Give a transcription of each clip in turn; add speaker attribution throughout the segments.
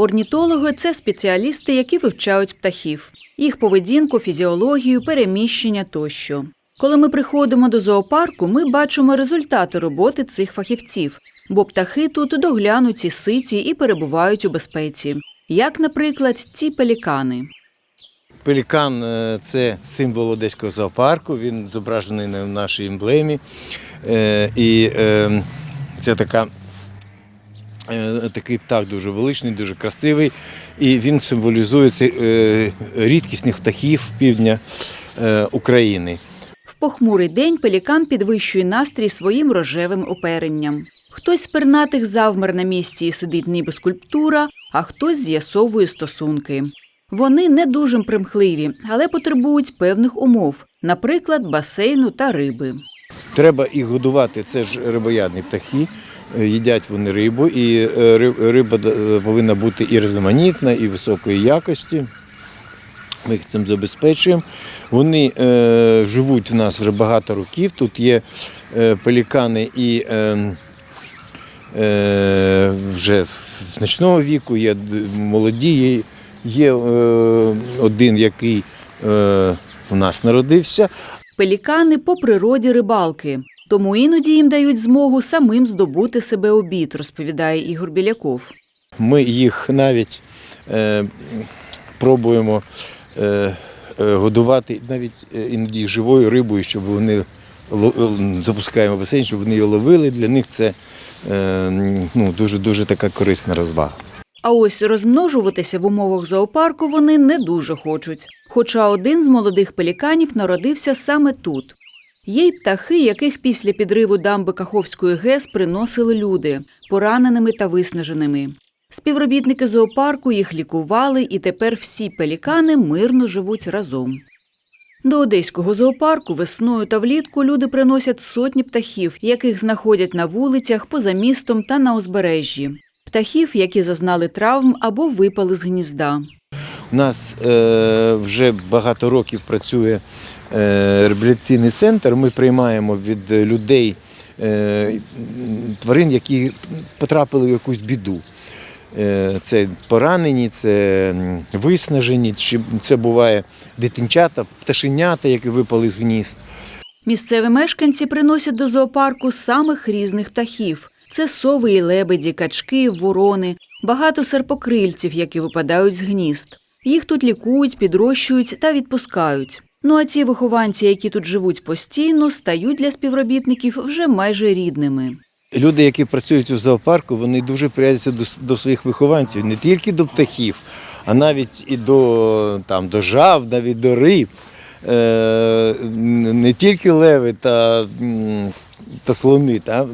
Speaker 1: Орнітологи це спеціалісти, які вивчають птахів, їх поведінку, фізіологію, переміщення тощо. Коли ми приходимо до зоопарку, ми бачимо результати роботи цих фахівців, бо птахи тут доглянуті, ситі і перебувають у безпеці, як, наприклад, ці пелікани.
Speaker 2: Пелікан е, це символ одеського зоопарку, він зображений на нашій емблемі. Е, І е, це така, такий птах дуже величний, дуже красивий. І він символізує е, рідкісних птахів півдня е, України.
Speaker 1: В похмурий день пелікан підвищує настрій своїм рожевим оперенням. Хтось з пернатих завмер на місці і сидить ніби скульптура, а хтось з'ясовує стосунки. Вони не дуже примхливі, але потребують певних умов, наприклад, басейну та риби.
Speaker 2: Треба їх годувати, це ж рибоядні птахи, е, їдять вони рибу, і е, риба е, повинна бути і різноманітна, і високої якості. Ми їх цим забезпечуємо. Вони е, живуть в нас вже багато років. Тут є е, пелікани і е, е, вже значного віку, є молоді, є е, один, який е, у нас народився,
Speaker 1: Пелікани по природі рибалки, тому іноді їм дають змогу самим здобути себе обід, розповідає Ігор Біляков.
Speaker 2: Ми їх навіть е, пробуємо е, е, годувати навіть е, іноді живою рибою, щоб вони е, запускаємо басейн, щоб вони її ловили. Для них це е, ну, дуже дуже така корисна розвага.
Speaker 1: А ось розмножуватися в умовах зоопарку вони не дуже хочуть. Хоча один з молодих пеліканів народився саме тут. Є й птахи, яких після підриву дамби Каховської ГЕС приносили люди, пораненими та виснаженими. Співробітники зоопарку їх лікували, і тепер всі пелікани мирно живуть разом. До одеського зоопарку весною та влітку люди приносять сотні птахів, яких знаходять на вулицях, поза містом та на узбережжі. Птахів, які зазнали травм або випали з гнізда.
Speaker 2: У нас е, вже багато років працює реабілітаційний центр. Ми приймаємо від людей е, тварин, які потрапили в якусь біду. Е, Це поранені, це виснажені, це буває дитинчата, пташенята, які випали з гнізд.
Speaker 1: Місцеві мешканці приносять до зоопарку самих різних птахів. Це сови і лебеді, качки, ворони, багато серпокрильців, які випадають з гнізд. Їх тут лікують, підрощують та відпускають. Ну а ці вихованці, які тут живуть постійно, стають для співробітників вже майже рідними.
Speaker 2: Люди, які працюють у зоопарку, вони дуже прияться до, до своїх вихованців, не тільки до птахів, а навіть і до, там, до жаб, навіть до риб. Е, не тільки леви та, та слони та,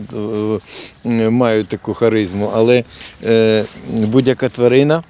Speaker 2: е, мають таку харизму, але е, будь-яка тварина,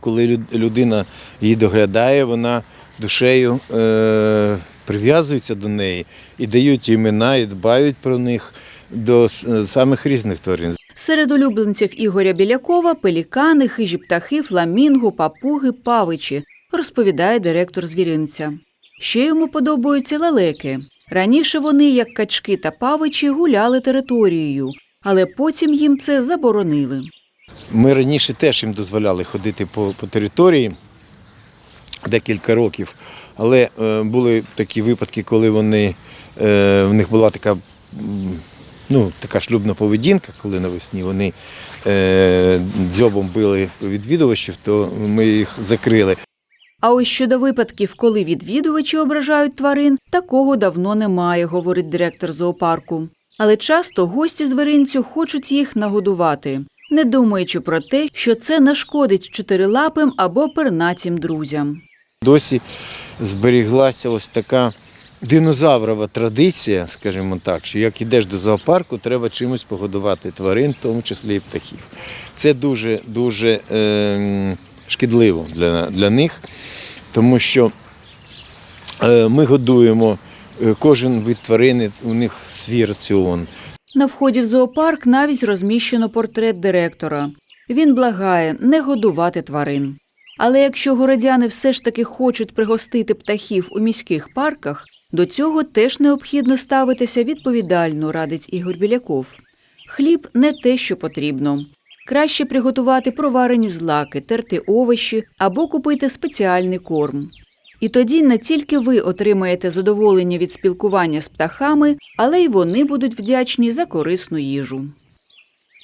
Speaker 2: коли людина її доглядає, вона душею е, прив'язується до неї і дають імена, і дбають про них до е, самих різних тварин.
Speaker 1: Серед улюбленців Ігоря Білякова пелікани, хижі птахи, фламінго, папуги, павичі, розповідає директор звіринця. Ще йому подобаються лелеки. Раніше вони, як качки та павичі, гуляли територією, але потім їм це заборонили.
Speaker 2: Ми раніше теж їм дозволяли ходити по, по території декілька років, але е, були такі випадки, коли вони, е, в них була така, ну, така шлюбна поведінка, коли навесні вони е, дзьобом били відвідувачів, то ми їх закрили.
Speaker 1: А ось щодо випадків, коли відвідувачі ображають тварин, такого давно немає, говорить директор зоопарку. Але часто гості звіринцю хочуть їх нагодувати, не думаючи про те, що це нашкодить чотирилапим або пернатім друзям.
Speaker 2: Досі зберіглася ось така динозаврова традиція, скажімо так, що як ідеш до зоопарку, треба чимось погодувати тварин, в тому числі і птахів. Це дуже дуже е, шкідливо для, для них, тому що е, ми годуємо е, кожен вид тварини, у них свій раціон.
Speaker 1: На вході в зоопарк навіть розміщено портрет директора. Він благає не годувати тварин. Але якщо городяни все ж таки хочуть пригостити птахів у міських парках, до цього теж необхідно ставитися відповідально, радить Ігор Біляков. Хліб не те, що потрібно. Краще приготувати проварені злаки, терти овочі або купити спеціальний корм. І тоді не тільки ви отримаєте задоволення від спілкування з птахами, але й вони будуть вдячні за корисну їжу.